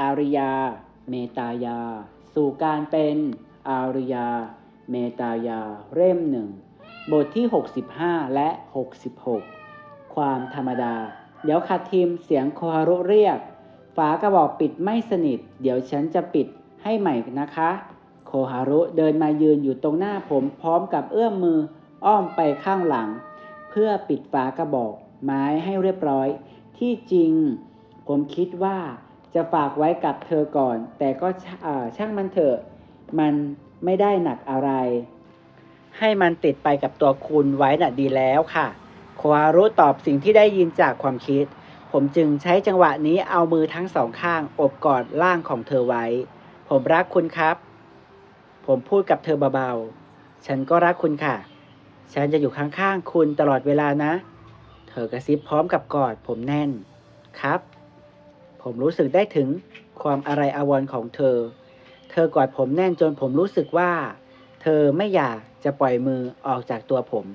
อาริยา เมตายา สู่การเป็นอาริยา เมตายา เล่มหนึ่ง บทที่ 65 และ 66 ความธรรมดา เดี๋ยวค่ะทีมเสียงโคฮารุเรียก ฝากระบอกปิดไม่สนิท เดี๋ยวฉันจะปิดให้ใหม่นะคะ โคฮารุเดินมายืนอยู่ตรงหน้าผมพร้อมกับเอื้อมมืออ้อมไปข้างหลัง เพื่อปิดฝากระบอกไม้ให้เรียบร้อย ที่จริง ผมคิดว่า จะฝากไว้กับเธอก่อน แต่ก็ช่างมันเถอะ มันไม่ได้หนักอะไร ให้มันติดไปกับตัวคุณไว้น่ะดีแล้วค่ะคฮารุตอบสิ่งที่ได้ยินจากความคิด ผมจึงใช้จังหวะนี้เอามือทั้งสองข้างอบกอดร่างของเธอไว้ ผมรักคุณครับ ผมพูดกับเธอเบาๆ ฉันก็รักคุณค่ะ ฉันจะอยู่ข้างๆ คุณตลอดเวลานะ เธอกระซิบพร้อมกับกอดผมแน่น ครับ ผมรู้สึกได้ถึงความอะไรอาวรของเธอ เธอกอดผมแน่นจนผมรู้สึกว่า เธอไม่อยากจะปล่อยมือออกจากตัวผม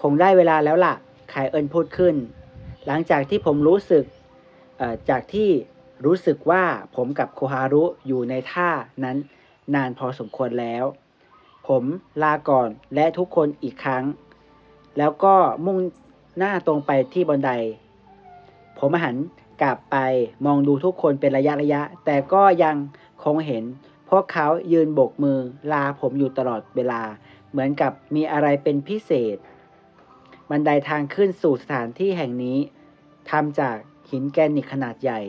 คงได้เวลาแล้วล่ะคายเอิญพูดขึ้น หลังจากที่ผมรู้สึกจากที่รู้สึกว่าผมกับโคฮารุอยู่ในท่านั้นนานพอสมควรแล้ว ผมลาก่อนและทุกคนอีกครั้ง แล้วก็มุ่งหน้าตรงไปที่บันได ผมหัน กลับไปมองดูทุกคนเป็นระยะระยะ แต่ก็ยังคงเห็น พวกเขายืนโบกมือลาผมอยู่ตลอดเวลา เหมือนกับมีอะไรเป็นพิเศษ บันไดทางขึ้นสู่สถานที่แห่งนี้ทำจากหินแกรนิตขนาดใหญ่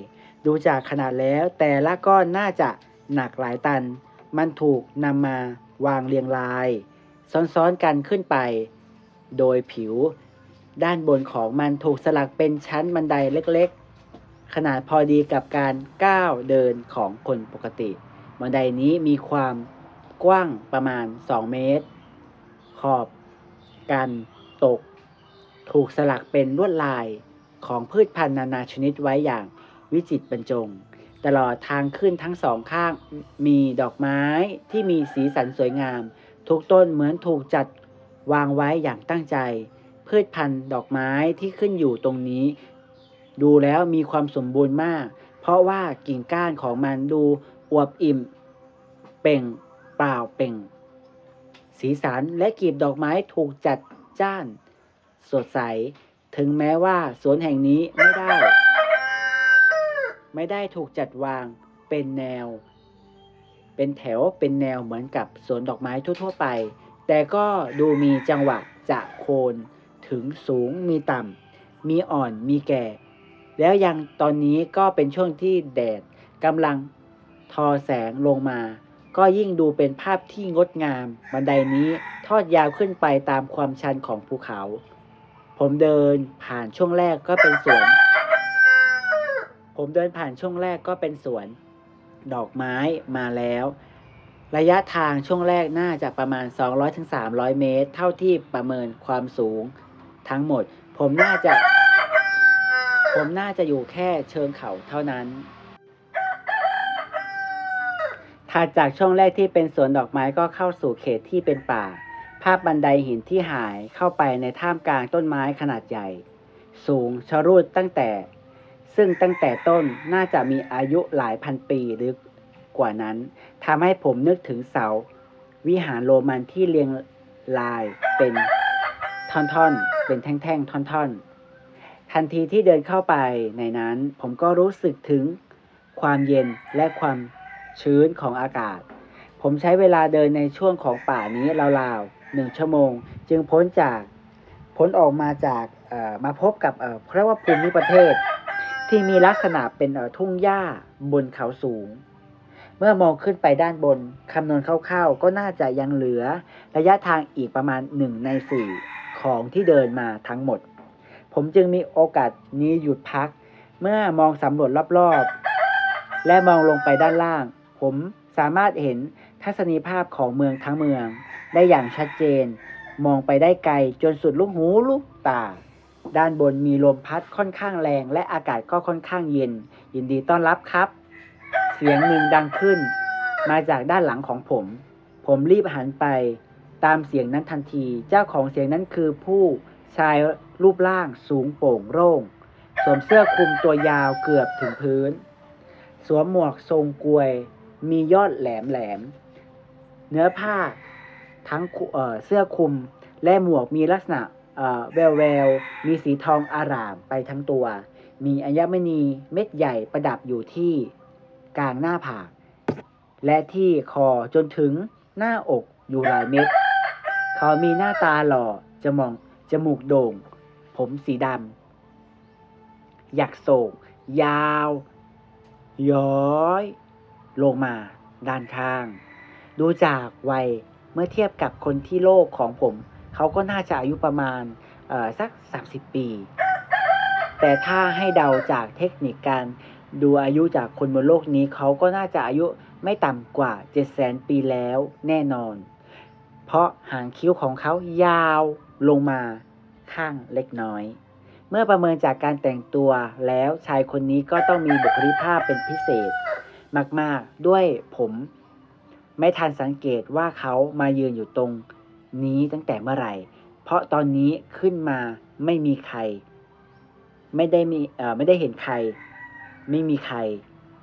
ดูจากขนาดแล้ว แต่ละก้อนน่าจะหนักหลายตัน มันถูกนำมาวางเรียงราย ซ้อนๆกันขึ้นไป โดยผิว ด้านบนของมันถูกสลักเป็นชั้นบันไดเล็กๆ ขนาดพอดีกับการก้าวเดินของคนปกติ บันไดนี้มีความกว้างประมาณ 2 เมตร ขอบกันตก ถูกสลักเป็นลวดลายของพืชพันธุ์นานาชนิดไว้อย่างวิจิตรบรรจง ตลอดทางขึ้นทั้งสองข้างมีดอกไม้ที่มีสีสันสวยงาม ทุกต้นเหมือนถูกจัดวางไว้อย่างตั้งใจ พืชพันธุ์ดอกไม้ที่ขึ้นอยู่ตรงนี้ ดูแล้วมีความสมบูรณ์มาก เพราะว่ากิ่งก้านของมันดูอวบอิ่ม เป่งเปล่าเป่ง สีสันและกลีบดอกไม้ถูกจัดจ้าน สดใส ถึงแม้ว่าสวนแห่งนี้ไม่ได้ ไม่ได้ถูกจัดวางเป็นแนว เป็นแถวเป็นแนวเหมือนกับสวนดอกไม้ทั่วๆไป แต่ก็ดูมีจังหวะจะโคนถึงสูงมีต่ำมีอ่อนมีแก่ แล้วยังตอนนี้ก็เป็นช่วงที่แดดกำลังทอแสงลงมา ก็ยิ่งดูเป็นภาพที่งดงาม บันไดนี้ทอดยาวขึ้นไปตามความชันของภูเขา ผมเดินผ่านช่วงแรกก็เป็นสวน ผมเดินผ่านช่วงแรกก็เป็นสวน ดอกไม้มาแล้ว ระยะทางช่วงแรกน่าจะประมาณ 200-300 เมตร เท่าที่ประเมินความสูง ทั้งหมด ผมน่าจะ ผมน่าจะอยู่แค่เชิงเขาเท่านั้น ถัดจากช่วงแรกที่เป็นสวนดอกไม้ก็เข้าสู่เขตที่เป็นป่า ภาพบันไดหินที่หายเข้าไปในท่ามกลางต้นไม้ขนาดใหญ่ สูงชรูดตั้งแต่ ซึ่งตั้งแต่ต้นน่าจะมีอายุหลายพันปีหรือกว่านั้นทำให้ผมนึกถึงเสา วิหารโรมันที่เรียงรายเป็นท่อนๆ เป็นแท่งๆ ท่อนๆ ทันทีที่เดินเข้าไปในนั้น ผมก็รู้สึกถึงความเย็นและความชื้นของอากาศ ผมใช้เวลาเดินในช่วงของป่านี้ราวๆหนึ่งชั่วโมง จึงพ้นจากพ้นออกมาจากมาพบกับเรียกว่าภูมิประเทศ ที่มีลักษณะเป็นทุ่งหญ้าบนเขาสูง เมื่อมองขึ้นไปด้านบนคำนวณคร่าวๆ ก็น่าจะยังเหลือระยะทางอีกประมาณ1ใน4ของที่เดินมาทั้งหมด ผมจึงมีโอกาสนี้หยุดพัก เมื่อมองสำรวจรอบๆ และมองลงไปด้านล่าง ผมสามารถเห็นทัศนีภาพของเมืองทั้งเมือง ได้อย่างชัดเจน มองไปได้ไกลจนสุดลูกหูลูกตา ด้านบนมีลมพัดค่อนข้างแรง และอากาศก็ค่อนข้างเย็น ยินดีต้อนรับครับ เสียงหนึ่งดังขึ้น มาจากด้านหลังของผม ผมรีบหันไป ตามเสียงนั้นทันที เจ้าของเสียงนั้นคือผู้ ชายรูปร่างสูงโปร่งโร่ง สวมเสื้อคลุมตัวยาวเกือบถึงพื้น สวมหมวกทรงกลวย มียอดแหลมแหลม เนื้อผ้าทั้งเเสื้อคลุมและหมวกมีลักษณะแววแวว มีสีทองอารามไปทั้งตัว มีอัญมณีเม็ดใหญ่ประดับอยู่ที่กลางหน้าผาก และที่คอจนถึงหน้าอกอยู่หลายเม็ด เขามีหน้าตาหล่อจะมอง จมูกโด่ง ผมสีดำหยักโศก ยาว ย้อย ลงมา ด้านข้าง ดูจากวัยเมื่อเทียบกับคนที่โลกของผม เขาก็น่าจะอายุประมาณสัก 30 ปี แต่ถ้าให้เดาจากเทคนิคการดูอายุจากคนบนโลกนี้ เขาก็น่าจะอายุไม่ต่ำกว่า 7 0 0 0 0 ปีแล้วแน่นอน เพราะหางคิ้วของเขายาว ลงมาข้างเล็กน้อย เมื่อประเมินจากการแต่งตัวแล้วชายคนนี้ก็ต้องมีบุคลิกภาพเป็นพิเศษ มากๆด้วยผม ไม่ทันสังเกตว่าเขามายืนอยู่ตรงนี้ตั้งแต่เมื่อไหร่ เพราะตอนนี้ขึ้นมาไม่มีใคร ไม่ได้มีเอ่อไม่ได้เห็นใคร ไม่มีใคร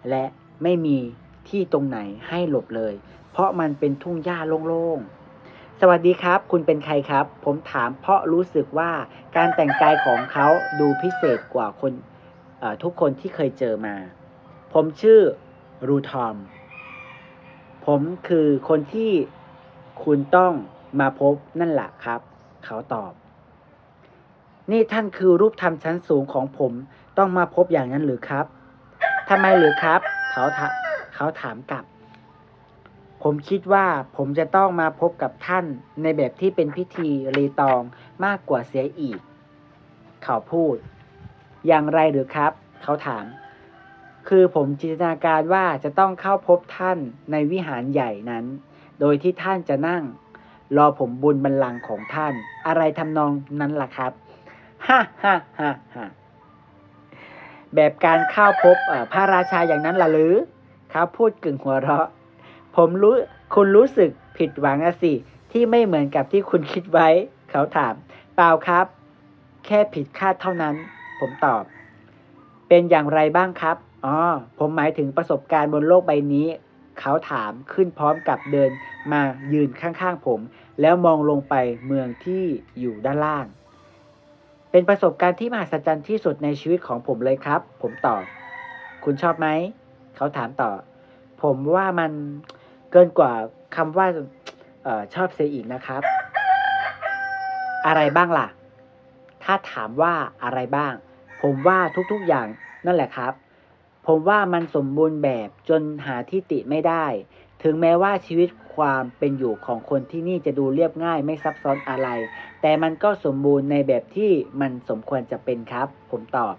และไม่มีที่ตรงไหนให้หลบเลย เพราะมันเป็นทุ่งหญ้าโล่งๆ สวัสดีครับ คุณเป็นใครครับ ผมถามเพราะรู้สึกว่าการแต่งกายของเขาดูพิเศษกว่าคนทุกคนที่เคยเจอมา ผมชื่อรูทอม ผมคือคนที่คุณต้องมาพบนั่นแหละครับ เขาตอบ นี่ท่านคือรูปธรรมชั้นสูงของผมต้องมาพบอย่างนั้นหรือครับทำไมหรือครับ เขาถาเขาถามกลับ ผมคิดว่าผมจะต้องมาพบกับท่านในแบบที่เป็นพิธีรีตองมากกว่าเสียอีก เขาพูด อย่างไรหรือครับ เขาถาม คือผมจินตนาการว่าจะต้องเข้าพบท่านในวิหารใหญ่นั้น โดยที่ท่านจะนั่ง รอผมบุญบัลลังก์ของท่าน อะไรทำนองนั้นล่ะครับฮ่าฮ่าฮ่าฮ่าแบบการเข้าพบพระราชาอย่างนั้นล่ะหรือ เขาพูดกึ่งหัวเราะ ผมรู้คุณรู้สึกผิดหวังอะสิ ที่ไม่เหมือนกับที่คุณคิดไว้ เขาถาม เปล่าครับ แค่ผิดคาดเท่านั้น ผมตอบ เป็นอย่างไรบ้างครับอ๋อผมหมายถึงประสบการณ์บนโลกใบนี้ เขาถามขึ้นพร้อมกับเดินมายืนข้างๆผม แล้วมองลงไปเมืองที่อยู่ด้านล่าง เป็นประสบการณ์ที่มหัศจรรย์ที่สุดในชีวิตของผมเลยครับ ผมตอบ คุณชอบไหม เขาถามต่อ ผมว่ามัน เกินกว่าคำว่าเออชอบเสียอีกนะครับ อะไรบ้างล่ะ ถ้าถามว่าอะไรบ้าง ผมว่าทุกๆอย่างนั่นแหละครับ ผมว่ามันสมบูรณ์แบบจนหาที่ติไม่ได้ ถึงแม้ว่าชีวิตความเป็นอยู่ของคนที่นี่จะดูเรียบง่ายไม่ซับซ้อนอะไร แต่มันก็สมบูรณ์ในแบบที่มันสมควรจะเป็นครับ ผมตอบ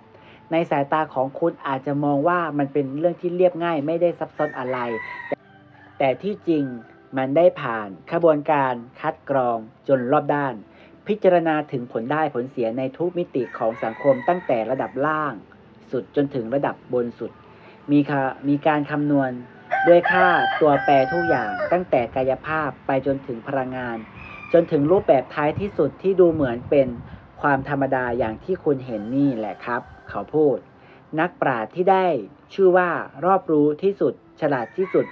ในสายตาของคุณอาจจะมองว่ามันเป็นเรื่องที่เรียบง่ายไม่ได้ซับซ้อนอะไร แต่ที่จริงมันได้ผ่านขบวนการคัดกรองจนรอบด้าน พิจารณาถึงผลได้ผลเสียในทุกมิติของสังคมตั้งแต่ระดับล่าง สุดจนถึงระดับบนสุด มีมีการคำนวณด้วยค่าตัวแปรทุกอย่างตั้งแต่กายภาพไปจนถึงพลังงาน จนถึงรูปแบบท้ายที่สุดที่ดูเหมือนเป็นความธรรมดาอย่างที่คุณเห็นนี่แหละครับ เขาพูด นักปราชญ์ที่ได้ชื่อว่ารอบรู้ที่สุด ฉลาดที่สุด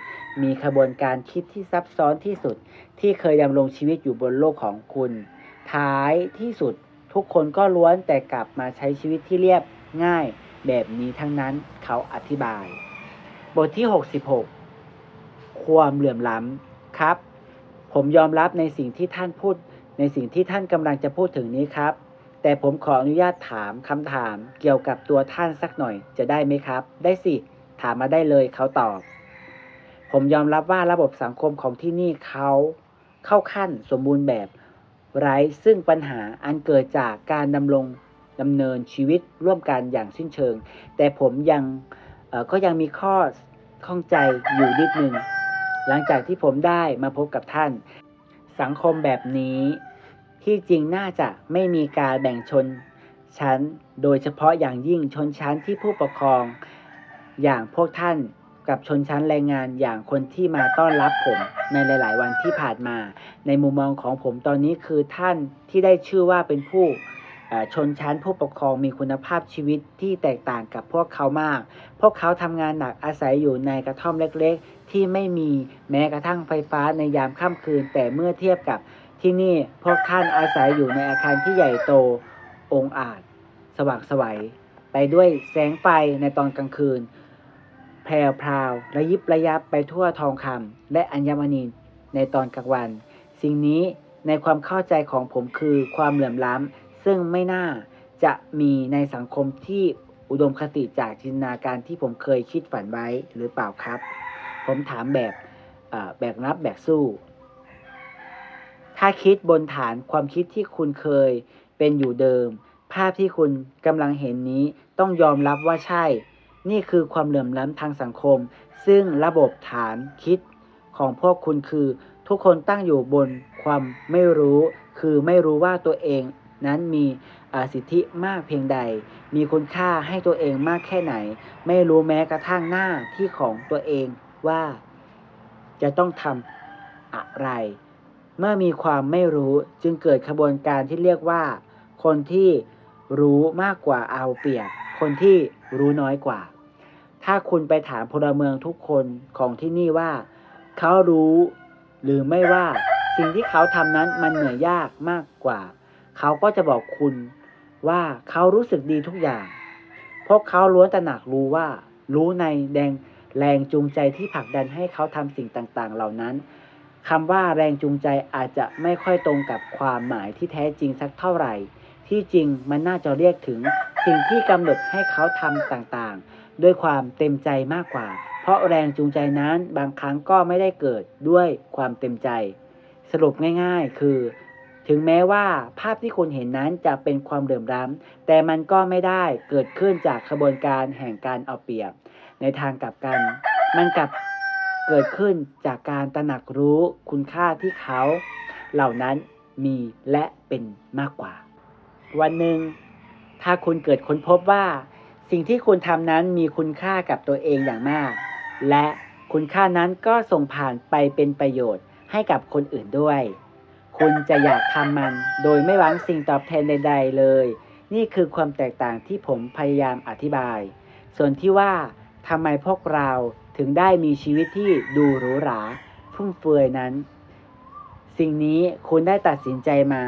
มีขบวนการคิดที่ซับซ้อนที่สุด ที่เคยดำรงชีวิตอยู่บนโลกของคุณ ท้ายที่สุดทุกคนก็ล้วนแต่กลับมาใช้ชีวิตที่เรียบง่ายแบบนี้ทั้งนั้นเขาอธิบาย บทที่ 66 ความเหลื่อมล้ำครับ ผมยอมรับในสิ่งที่ท่านพูด ในสิ่งที่ท่านกำลังจะพูดถึงนี้ครับ แต่ผมขออนุญาตถามคำถามเกี่ยวกับตัวท่านสักหน่อยจะได้ไหมครับ ได้สิ ถามมาได้เลยเขาตอบ ผมยอมรับว่าระบบสังคมของที่นี่เขาเข้าขั้นสมบูรณ์แบบไร้ซึ่งปัญหาอันเกิดจากการดำรงดำเนินชีวิตร่วมกันอย่างสิ้นเชิง แต่ผมยังก็ยังมีข้อข้องใจอยู่นิดนึง หลังจากที่ผมได้มาพบกับท่าน สังคมแบบนี้ ที่จริงน่าจะไม่มีการแบ่งชนชั้น โดยเฉพาะอย่างยิ่งชนชั้นที่ผู้ปกครอง อย่างพวกท่าน กับชนชั้นแรงงานอย่างคนที่มาต้อนรับผมในหลาย ๆ วันที่ผ่านมา ในมุมมองของผมตอนนี้คือท่านที่ได้ชื่อว่าเป็นผู้ชนชั้นผู้ปกครองมีคุณภาพชีวิตที่แตกต่างกับพวกเขามาก พวกเขาทำงานหนักอาศัยอยู่ในกระท่อมเล็ก ๆ ที่ไม่มีแม้กระทั่งไฟฟ้าในยามค่ำคืน แต่เมื่อเทียบกับที่นี่พวกท่านอาศัยอยู่ในอาคารที่ใหญ่โต องอาจ สว่างไสวัยไปด้วยแสงไฟในตอนกลางคืน แพรวพราวระยิบระยับไปทั่วทองคำและอัญมณีในตอนกลางวัน สิ่งนี้ในความเข้าใจของผมคือความเหลื่อมล้ำ ซึ่งไม่น่าจะมีในสังคมที่อุดมคติจากจินตนาการที่ผมเคยคิดฝันไว้หรือเปล่าครับ ผมถามแบบแบกรับแบกสู้ ถ้าคิดบนฐานความคิดที่คุณเคยเป็นอยู่เดิม ภาพที่คุณกำลังเห็นนี้ต้องยอมรับว่าใช่ นี่คือความเหลื่อมล้ำทางสังคม ซึ่งระบบฐานคิดของพวกคุณคือ ทุกคนตั้งอยู่บนความไม่รู้ คือไม่รู้ว่าตัวเองนั้นมีสิทธิมากเพียงใด มีคุณค่าให้ตัวเองมากแค่ไหน ไม่รู้แม้กระทั่งหน้าที่ของตัวเองว่าจะต้องทำอะไร เมื่อมีความไม่รู้จึงเกิดขบวนการที่เรียกว่า คนที่รู้มากกว่าเอาเปรียบ คนที่รู้น้อยกว่า ถ้าคุณไปถามพลเมืองทุกคนของที่นี่ว่า เขารู้หรือไม่ว่าสิ่งที่เขาทำนั้นมันเหนื่อยยากมากกว่า เขาก็จะบอกคุณว่าเขารู้สึกดีทุกอย่าง เพวกเขาล้วนตระหนักรู้ว่า รู้ในแดงแรงจูงใจที่ผลักดันให้เขาทำสิ่งต่างๆ เหล่านั้นคำว่าแรงจูงใจอาจจะไม่ค่อยตรงกับความหมายที่แท้จริงสักเท่าไหร่ ที่จริงมันน่าจะเรียกถึงสิ่งที่กำหนดให้เขาทำต่างๆ ด้วยความเต็มใจมากกว่า เพราะแรงจูงใจนั้นบางครั้งก็ไม่ได้เกิดด้วยความเต็มใจ สรุปง่ายๆ คือ ถึงแม้ว่าภาพที่คุณเห็นนั้นจะเป็นความเหลื่อมล้ำแต่มันก็ไม่ได้เกิดขึ้นจากขบวนการแห่งการเอาเปรียบ ในทางกลับกัน มันกลับเกิดขึ้นจากการตระหนักรู้คุณค่าที่เขาเหล่านั้นมีและเป็นมากกว่า วันหนึ่งถ้าคุณเกิดค้นพบว่า สิ่งที่คุณทำนั้นมีคุณค่ากับตัวเองอย่างมาก และคุณค่านั้นก็ส่งผ่านไปเป็นประโยชน์ให้กับคนอื่นด้วย คุณจะอยากทำมันโดยไม่หวังสิ่งตอบแทนใด ๆ เลย นี่คือความแตกต่างที่ผมพยายามอธิบาย ส่วนที่ว่าทำไมพวกเราถึงได้มีชีวิตที่ดูหรูหราฟุ่มเฟือยนั้น สิ่งนี้คุณได้ตัดสินใจมา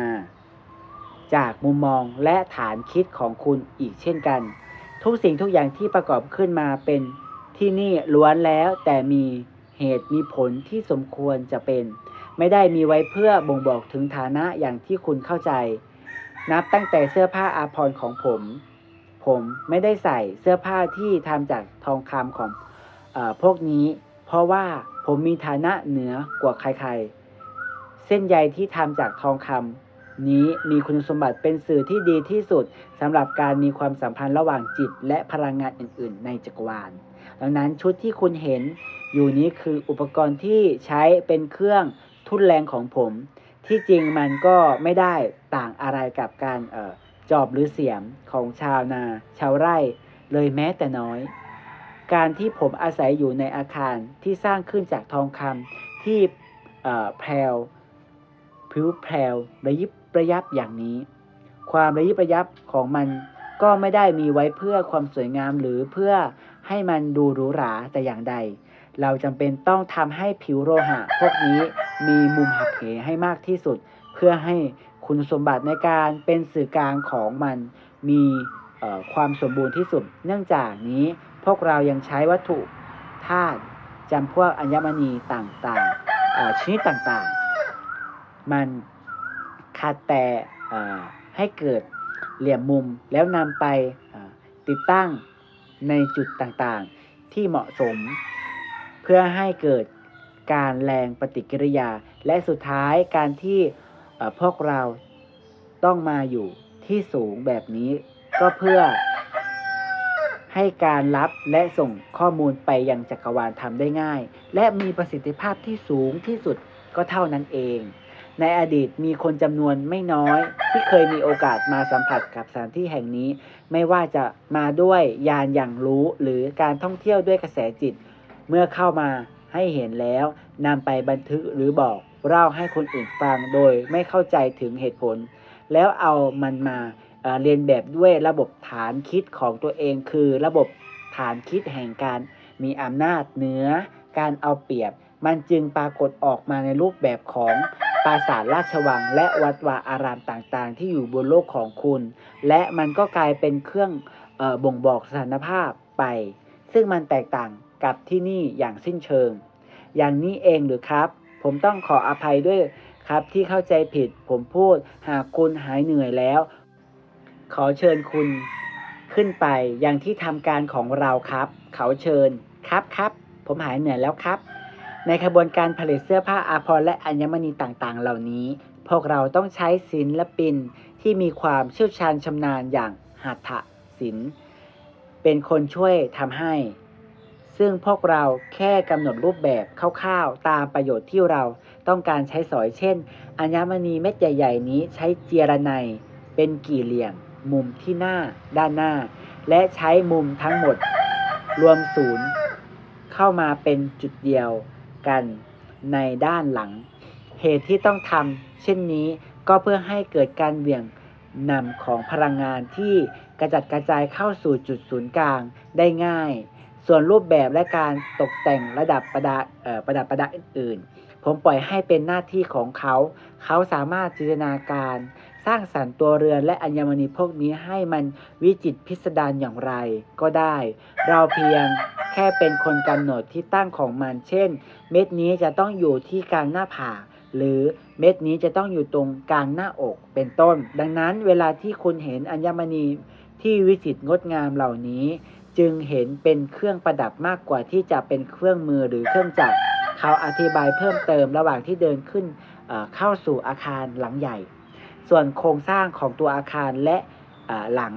จากมุมมองและฐานคิดของคุณอีกเช่นกัน ทุกสิ่งทุกอย่างที่ประกอบขึ้นมาเป็นที่นี่ล้วนแล้วแต่มีเหตุมีผลที่สมควรจะเป็น ไม่ได้มีไว้เพื่อบ่งบอกถึงฐานะอย่างที่คุณเข้าใจ นับตั้งแต่เสื้อผ้าอาภรณ์ของผม ผมไม่ได้ใส่เสื้อผ้าที่ทำจากทองคำของอพวกนี้ เพราะว่าผมมีฐานะเหนือกว่าใครๆ เส้นใยที่ทำจากทองคำ นี้มีคุณสมบัติเป็นสื่อที่ดีที่สุดสำหรับการมีความสัมพันธ์ระหว่างจิต และพลังงานอื่น ๆ ในจักรวาล ดังนั้นชุดที่คุณเห็นอยู่นี้คืออุปกรณ์ที่ใช้เป็นเครื่องทุ่นแรงของผม ที่จริงมันก็ไม่ได้ต่างอะไรกับการเออจอบหรือเสียมของชาวนา ชาวไร่ เลยแม้แต่น้อย การที่ผมอาศัยอยู่ในอาคารที่สร้างขึ้นจากทองคำที่เอ่อแพรวผิวแพรวระยิบ ระยับอย่างนี้ ความระยิบระยับของมันก็ไม่ได้มีไว้เพื่อความสวยงามหรือเพื่อให้มันดูหรูหราแต่อย่างใด เราจำเป็นต้องทำให้ผิวโลหะพวกนี้มีมุมหักเหให้มากที่สุด เพื่อให้คุณสมบัติในการเป็นสื่อกลางของมันมีความสมบูรณ์ที่สุด เนื่องจากนี้พวกเรายังใช้วัตถุธาตุจำพวกอัญมณีต่างๆชนิดต่างๆ มัน คัดแต่ให้เกิดเหลี่ยมมุมแล้วนำไปติดตั้งในจุดต่างๆ ที่เหมาะสม เพื่อให้เกิดการแรงปฏิกิริยา และสุดท้ายการที่พวกเราต้องมาอยู่ที่สูงแบบนี้ก็เพื่อให้การรับและส่งข้อมูลไปยังจักรวาลทำได้ง่าย และมีประสิทธิภาพที่สูงที่สุดก็เท่านั้นเอง ในอดีตมีคนจำนวนไม่น้อย ที่เคยมีโอกาสมาสัมผัสกับสถานที่แห่งนี้ ไม่ว่าจะมาด้วยยานอย่างรู้หรือการท่องเที่ยวด้วยกระแสจิต เมื่อเข้ามาให้เห็นแล้วนำไปบันทึกหรือบอกเล่าให้คนอื่นฟังโดยไม่เข้าใจถึงเหตุผล แล้วเอามันมาเอ่อเรียนแบบด้วยระบบฐานคิดของตัวเอง คือระบบฐานคิดแห่งการมีอำนาจเหนือการเอาเปรียบ มันจึงปรากฏออกมาในรูปแบบของ ปราสาทราชวังและวัดวาอารามต่างๆ ที่อยู่บนโลกของคุณ และมันก็กลายเป็นเครื่องออบ่งบอกสถานภาพไป ซึ่งมันแตกต่างกับที่นี่อย่างสิ้นเชิง อย่างนี้เองหรือครับ ผมต้องขออภัยด้วยครับที่เข้าใจผิดผมพูดหากคุณหายเหนื่อยแล้ว ขอเชิญคุณขึ้นไปยังที่ทำการของเราครับ เขาเชิญครับครับ ผมหายเหนื่อยแล้วครับ ในขบวนการผลิตเสื้อผ้าอาภรณ์และอัญมณีต่างๆ เหล่านี้ พวกเราต้องใช้ศิลปินที่มีความเชี่ยวชาญชำนาญอย่างหัตถศิลป์เป็นคนช่วยทำให้ ซึ่งพวกเราแค่กำหนดรูปแบบคร่าวๆตามประโยชน์ที่เราต้องการใช้สอยเช่น อัญมณีเม็ดใหญ่ ๆ นี้ใช้เจียระไนเป็นกี่เหลี่ยมมุมที่หน้าด้านหน้า และใช้มุมทั้งหมด รวมศูนย์ เข้ามาเป็นจุดเดียว กันในด้านหลัง เหตุที่ต้องทำเช่นนี้ก็เพื่อให้เกิดการเหวี่ยงนำของพลังงานที่กระจัดกระจายเข้าสู่จุดศูนย์กลางได้ง่าย ส่วนรูปแบบและการตกแต่งระดับประดาประดับประดาอื่น ๆ ผมปล่อยให้เป็นหน้าที่ของเขา เขาสามารถจินตนาการ สร้างสรรค์ตัวเรือนและอัญมณีพวกนี้ให้มันวิจิตพิสดารอย่างไรก็ได้ เราเพียงแค่เป็นคนกำหนดที่ตั้งของมัน เช่น เม็ดนี้จะต้องอยู่ที่กลางหน้าผากหรือเม็ดนี้จะต้องอยู่ตรงกลางหน้าอกเป็นต้น ดังนั้นเวลาที่คุณเห็นอัญมณีที่วิจิตรงดงามเหล่านี้ จึงเห็นเป็นเครื่องประดับมากกว่าที่จะเป็นเครื่องมือหรือเครื่องจักรเขาอธิบายเพิ่มเติมระหว่างที่เดินขึ้นเข้าสู่อาคารหลังใหญ่ ส่วนโครงสร้างของตัวอาคารและหลัง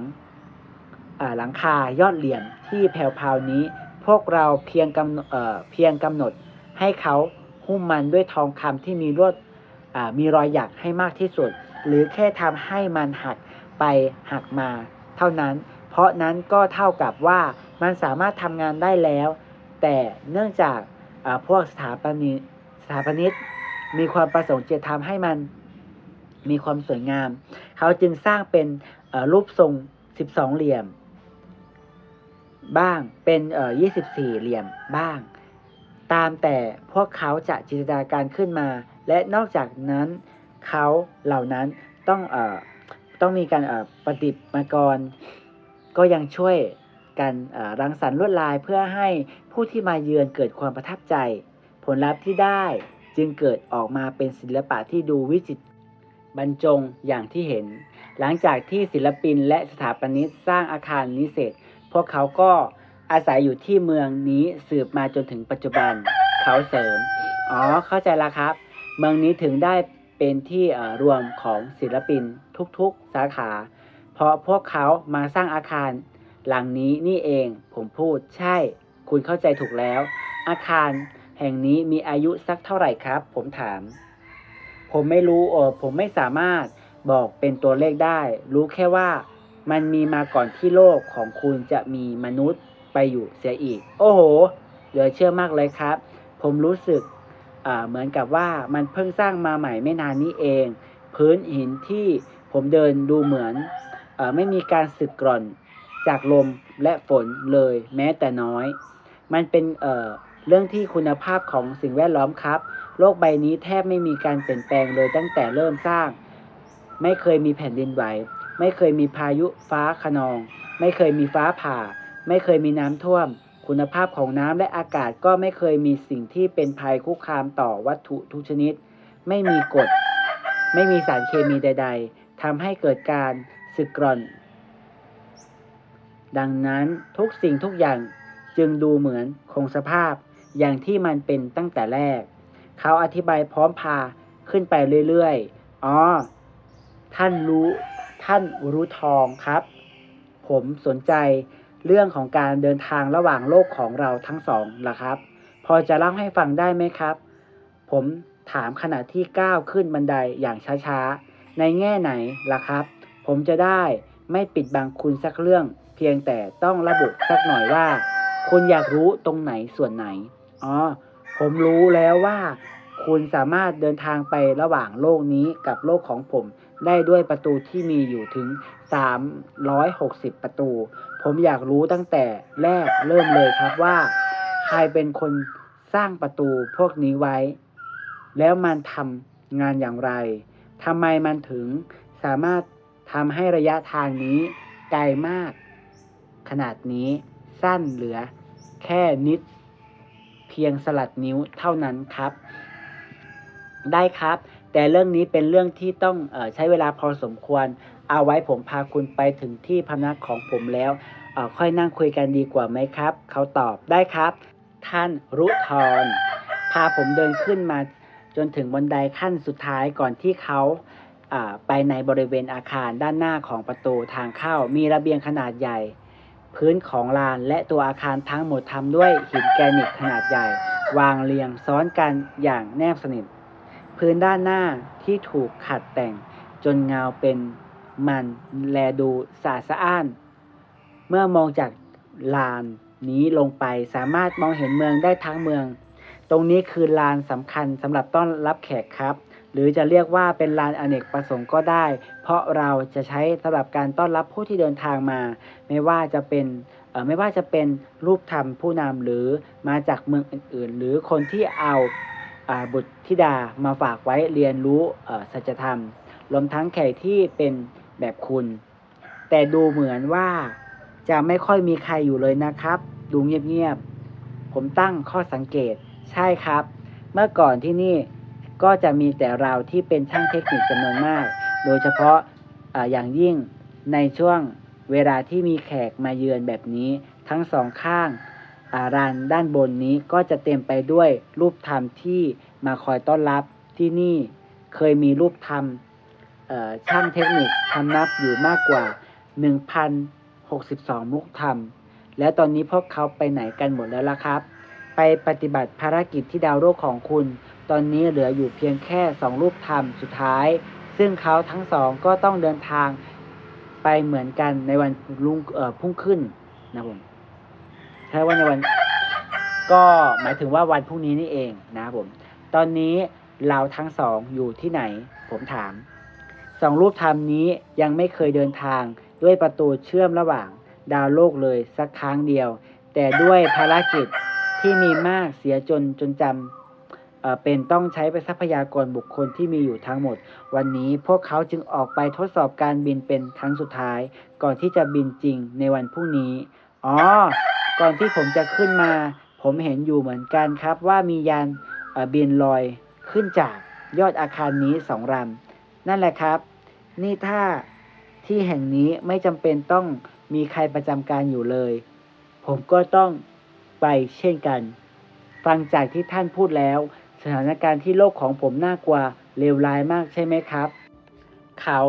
หลังคายอดเหลี่ยมที่แผ่วๆนี้ พวกเราเพียงกำหนดเเพียงกำหนดให้เขาหุ้มมันด้วยทองคำที่มีรวดมีรอยหยักให้มากที่สุด หรือแค่ทำให้มันหักไปหักมา เท่านั้น เพราะนั้นก็เท่ากับว่ามันสามารถทำงานได้แล้ว แต่เนื่องจากพวกสถาปนิสถาปนิกมีความประสงค์จะทำให้มัน มีความสวยงาม เขาจึงสร้างเป็นรูปทรง 12 เหลี่ยม บ้างเป็นเอ่อ24 เหลี่ยมบ้าง ตามแต่พวกเขาจะจินตนาการขึ้นมา และนอกจากนั้นเขาเหล่านั้นต้องอต้องมีการประดิษฐ์มากร ก็ยังช่วยกันรังสรรค์ลวดลายเพื่อให้ผู้ที่มาเยือนเกิดความประทับใจ ผลลัพธ์ที่ได้จึงเกิดออกมาเป็นศิลปะที่ดูวิจิตร บรรจงอย่างที่เห็น หลังจากที่ศิลปินและสถาปนิกสร้างอาคารนี้เสร็จ พวกเขาก็อาศัยอยู่ที่เมืองนี้สืบมาจนถึงปัจจุบันเขาเสริม อ๋อ เข้าใจแล้วครับ เมืองนี้ถึงได้เป็นที่รวมของศิลปินทุกๆสาขา เพราะพวกเขามาสร้างอาคารหลังนี้นี่เองผมพูดใช่ คุณเข้าใจถูกแล้ว อาคารแห่งนี้มีอายุสักเท่าไหร่ครับ ผมถาม ผมไม่รู้เออผมไม่สามารถบอกเป็นตัวเลขได้ รู้แค่ว่ามันมีมาก่อนที่โลกของคุณจะมีมนุษย์ไปอยู่เสียอีก โอ้โห เหลือเชื่อมากเลยครับ ผมรู้สึกเหมือนกับว่ามันเพิ่งสร้างมาใหม่ไม่นานนี้เอง พื้นหินที่ผมเดินดูเหมือนอไม่มีการสึกกร่อนจากลมและฝนเลยแม้แต่น้อย มันเป็นเเรื่องที่คุณภาพของสิ่งแวดล้อมครับ โลกใบนี้แทบไม่มีการเปลี่ยนแปลงเลยตั้งแต่เริ่มสร้าง ไม่เคยมีแผ่นดินไหว ไม่เคยมีพายุฟ้าขนอง ไม่เคยมีฟ้าผ่า ไม่เคยมีน้ำท่วม คุณภาพของน้ำและอากาศก็ไม่เคยมีสิ่งที่เป็นภัยคุกคามต่อวัตถุทุกชนิด ไม่มีกฎ ไม่มีสารเคมีใด ๆทำให้เกิดการสึกกร่อน ดังนั้นทุกสิ่งทุกอย่างจึงดูเหมือนคงสภาพ อย่างที่มันเป็นตั้งแต่แรก เขาอธิบายพร้อมพาขึ้นไปเรื่อยๆ อ๋อ ท่านรู้ท่านรู้ทองครับ ผมสนใจเรื่องของการเดินทางระหว่างโลกของเราทั้งสองล่ะครับ พอจะเล่าให้ฟังได้ไหมครับ ผมถามขณะที่ก้าวขึ้นบันไดอย่างช้าๆ ในแง่ไหนล่ะครับ ผมจะได้ไม่ปิดบังคุณสักเรื่อง เพียงแต่ต้องระบุสักหน่อยว่า คุณอยากรู้ตรงไหนส่วนไหน อ๋อ ผมรู้แล้วว่า คุณสามารถเดินทางไประหว่างโลกนี้กับโลกของผม ได้ด้วยประตูที่มีอยู่ถึง 360 ประตู ผมอยากรู้ตั้งแต่แรกเริ่มเลยครับว่า ใครเป็นคนสร้างประตูพวกนี้ไว้ แล้วมันทำงานอย่างไรทำไมมันถึงสามารถทำให้ระยะทางนี้ไกลมาก ขนาดนี้สั้นเหลือแค่นิด พียงสลัดนิ้วเท่านั้นครับ ได้ครับ แต่เรื่องนี้เป็นเรื่องที่ต้องออใช้เวลาพอสมควร เอาไว้ผมพาคุณไปถึงที่พำนักของผมแล้วออค่อยนั่งคุยกันดีกว่าไหมครับ เขาตอบได้ครับ ท่านรุทรพาผมเดินขึ้นมาจนถึงบันไดขั้นสุดท้ายก่อนที่เขาอ่าไปในบริเวณอาคารด้านหน้าของประตูทางเข้ามีระเบียงขนาดใหญ่ พื้นของลานและตัวอาคารทั้งหมดทำด้วยหินแกรนิตขนาดใหญ่ วางเรียงซ้อนกันอย่างแนบสนิท พื้นด้านหน้าที่ถูกขัดแต่งจนเงาเป็นมันแลดูสะอาดสะอ้าน เมื่อมองจากลานนี้ลงไปสามารถมองเห็นเมืองได้ทั้งเมือง ตรงนี้คือลานสำคัญสำหรับต้อนรับแขกครับ หรือจะเรียกว่าเป็นลานอเนกประสงค์ก็ได้ เพราะเราจะใช้สำหรับการต้อนรับผู้ที่เดินทางมา ไม่ว่าจะเป็นไม่ว่าจะเป็นรูปธรรมผู้นำหรือมาจากเมืองอื่น ๆ หรือคนที่เอาอาบุตรธิดามาฝากไว้เรียนรู้สัจธรรมรวมทั้งแขกที่เป็นแบบคุณ แต่ดูเหมือนว่าจะไม่ค่อยมีใครอยู่เลยนะครับ ดูเงียบๆผมตั้งข้อสังเกตใช่ครับ เมื่อก่อนที่นี่ ก็จะมีแต่เราที่เป็นช่างเทคนิคจำนวนมาก โดยเฉพาะออย่างยิ่งในช่วงเวลาที่มีแขกมาเยือนแบบนี้ ทั้งสองข้างารันด้านบนนี้ก็จะเต็มไปด้วยรูปธรรมที่มาคอยต้อนรับที่นี่เคยมีรูปธรรมช่างเทคนิคทำนับอยู่มากกว่า 1,062รูปธรรม แล้วตอนนี้พวกเขาไปไหนกันหมดแล้วล่ะครับ ไปปฏิบัติภารกิจที่ดาวโลกของคุณ ตอนนี้เหลืออยู่เพียงแค่สองรูปธรรมสุดท้าย ซึ่งเขาทั้งสองก็ต้องเดินทางไปเหมือนกันในวันรุ่งพุ่งขึ้นนะผมใช่ว่าในวันก็หมายถึงว่าวันพรุ่งนี้นี่เองนะครับผม ตอนนี้เราทั้งสองอยู่ที่ไหน ผมถามสองรูปธรรมนี้ยังไม่เคยเดินทางด้วยประตูเชื่อมระหว่างดาวโลกเลยสักครั้งเดียว แต่ด้วยภารกิจที่มีมากเสียจนจนจำ เป็นต้องใช้ไปทรัพยากรบุคคลที่มีอยู่ทั้งหมด วันนี้พวกเขาจึงออกไปทดสอบการบินเป็นครั้งสุดท้าย ก่อนที่จะบินจริงในวันพรุ่งนี้ อ๋อ ก่อนที่ผมจะขึ้นมา ผมเห็นอยู่เหมือนกันครับ ว่ามียานบินลอยขึ้นจากยอดอาคารนี้สองลำนั่นแหละครับ นี่ถ้าที่แห่งนี้ไม่จำเป็นต้องมีใครประจำการอยู่เลย ผมก็ต้องไปเช่นกัน ฟังจากที่ท่านพูดแล้ว ถานการณ์ที่โลกของผมน่ากลัวเลวร้ายมากใช่ไหมครับ เขา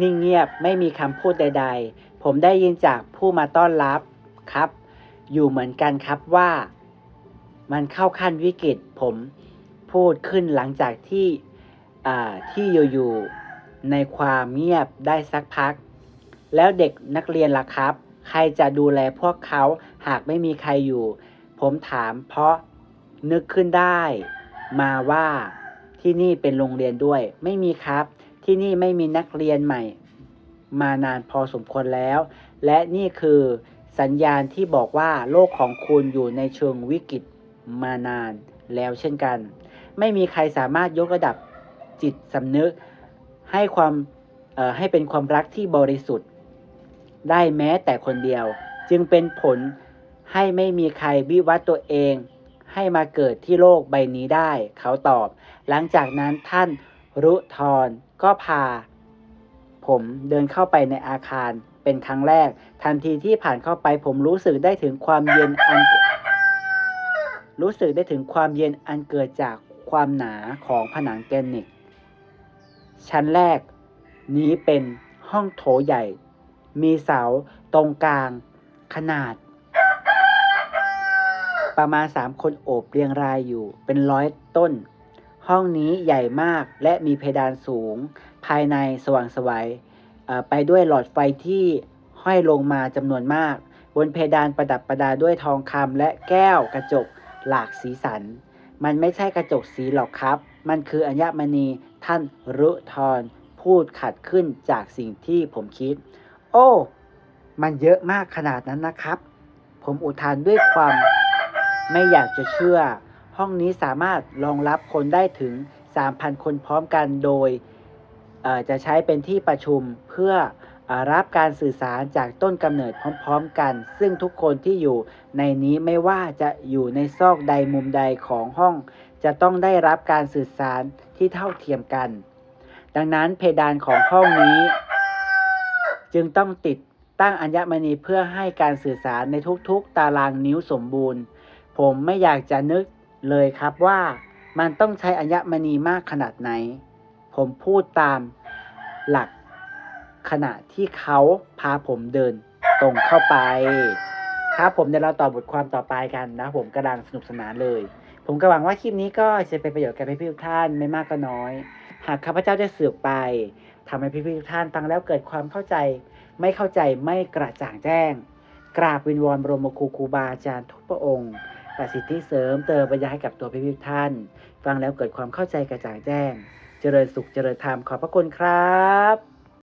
นิ่งเงียบไม่มีคำพูดใด ๆ ผมได้ยินจากผู้มาต้อนรับครับ อยู่เหมือนกันครับว่า มันเข้าขั้นวิกฤตผมพูดขึ้นหลังจากที่ที่อยู่ๆในความเงียบได้สักพัก แล้วเด็กนักเรียนล่ะครับ ใครจะดูแลพวกเขาหากไม่มีใครอยู่ ผมถามเพราะนึกขึ้นได้ มาว่าที่นี่เป็นโรงเรียนด้วย ไม่มีครับ ที่นี่ไม่มีนักเรียนใหม่ มานานพอสมควรแล้ว และนี่คือสัญญาณที่บอกว่าโลกของคุณอยู่ในเชิงวิกฤตมานานแล้วเช่นกัน ไม่มีใครสามารถยกระดับจิตสำนึก ให้ความเอ่อให้เป็นความรักที่บริสุทธิ์ ได้แม้แต่คนเดียว จึงเป็นผลให้ไม่มีใครวิวัฒน์ตัวเอง ให้มาเกิดที่โลกใบนี้ได้ เขาตอบ หลังจากนั้นท่านรุทรก็พา ผมเดินเข้าไปในอาคารเป็นครั้งแรก ทันทีที่ผ่านเข้าไปผมรู้สึกได้ถึงความเย็นอัน รู้สึกได้ถึงความเย็นอันเกิดจากความหนาของผนังแกรนิตชั้นแรก นี้เป็นห้องโถใหญ่ มีเสาตรงกลางขนาด ประมาณสามคนโอบเรียงรายอยู่เป็นร้อยต้น ห้องนี้ใหญ่มากและมีเพดานสูง ภายในสว่างสวัยไปด้วยหลอดไฟที่ห้อยลงมาจำนวนมาก บนเพดานประดับประดาด้วยทองคำและแก้วกระจกหลากสีสัน มันไม่ใช่กระจกสีหรอกครับ มันคืออัญมณีท่านรุทรพูดขัดขึ้นจากสิ่งที่ผมคิด โอ้ มันเยอะมากขนาดนั้นนะครับ ผมอุทานด้วยความ ไม่อยากจะเชื่อ ห้องนี้สามารถรองรับคนได้ถึง 3,000 คนพร้อมกันโดยจะใช้เป็นที่ประชุมเพื่อออรับการสื่อสารจากต้นกำเนิดพร้อมๆกัน ซึ่งทุกคนที่อยู่ในนี้ไม่ว่าจะอยู่ในซอกใดมุมใดของห้อง จะต้องได้รับการสื่อสารที่เท่าเทียมกัน ดังนั้นเพดานของห้องนี้ จึงต้องติดตั้งอัญมณีเพื่อให้การสื่อสารในทุกๆ ตารางนิ้วสมบูรณ์ ผมไม่อยากจะนึกเลยครับว่ามันต้องใช้อัญมณีมากขนาดไหน ผมพูดตามหลักขณะที่เขาพาผมเดินตรงเข้าไป ครับผมเดี๋ยวเราต่อบทความต่อไปกันนะ ผมกำลังสนุกสนานเลย ผมก็หวังว่าคลิปนี้ก็จะเป็นประโยชน์แกับพี่ๆทุกท่านไม่มากก็น้อย หากข้าพเจ้าได้สื่อไปทำให้พี่ๆทุกท่านฟังแล้วเกิดความเข้าใจ ไม่เข้าใจไม่กระจ่างแจ้ง กราบวินวอนบรมครูครูบาอาจารย์ทุกพระองค์ ประสิทธิเสริมเติมปัญญาให้กับตัวพิพิธท่าน ฟังแล้วเกิดความเข้าใจกระจ่างแจ้ง เจริญสุขเจริญธรรมขอบพระคุณครับ